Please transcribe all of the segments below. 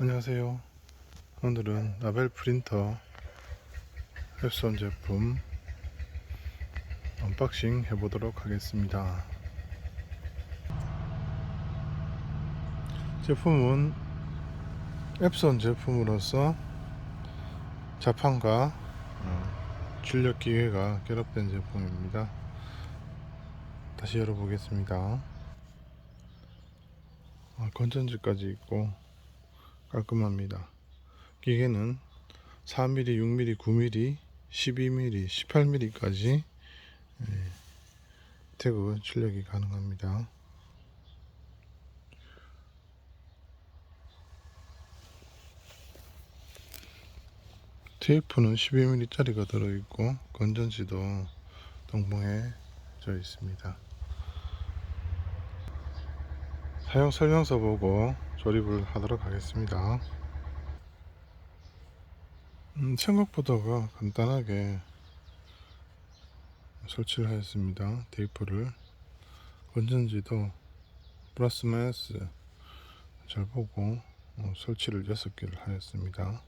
안녕하세요. 오늘은 라벨 프린터 웹손 제품 언박싱 해보도록 하겠습니다. 제품은 앱손 제품으로서 자판과 어, 출력 기계가 결합된 제품입니다. 다시 열어보겠습니다. 어, 건전지까지 있고 깔끔합니다. 기계는 4mm, 6mm, 9mm, 12mm, 18mm까지 태그 출력이 가능합니다. 테이프는 12mm짜리가 들어있고 건전지도 동봉해져 있습니다. 사용 설명서 보고 조립을 하도록 하겠습니다. 음, 생각보다가 간단하게 설치를 하였습니다. 테이프를 건전지도 플러스 마이너스 잘 보고 어, 설치를 6개를 하였습니다.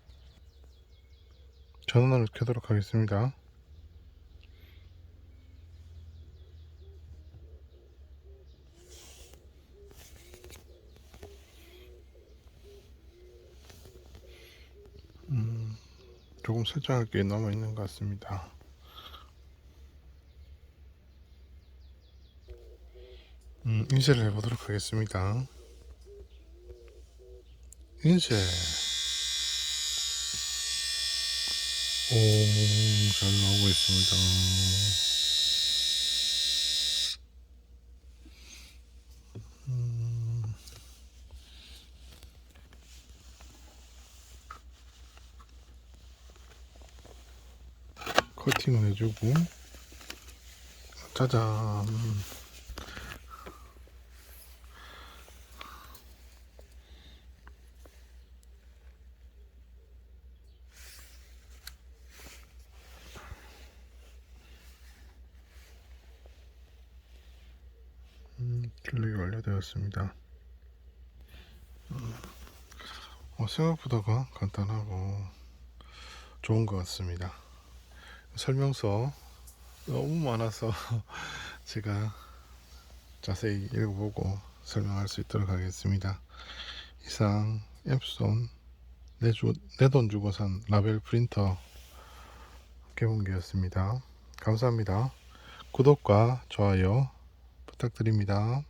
전원을 켜도록 하겠습니다. 조금 설정할 게 남아 있는 것 같습니다. 음, 인쇄를 해보도록 하겠습니다. 인쇄. 오, 잘 나오고 있습니다. 커팅을 해주고, 짜잔. 음, 출력이 완료되었습니다. 음, 어, 생각보다가 간단하고 좋은 것 같습니다. 설명서 너무 많아서 제가 자세히 읽어보고 설명할 수 있도록 하겠습니다. 이상 앱손 내주, 내돈 주고 산 라벨 프린터 개봉기였습니다. 감사합니다. 구독과 좋아요 부탁드립니다.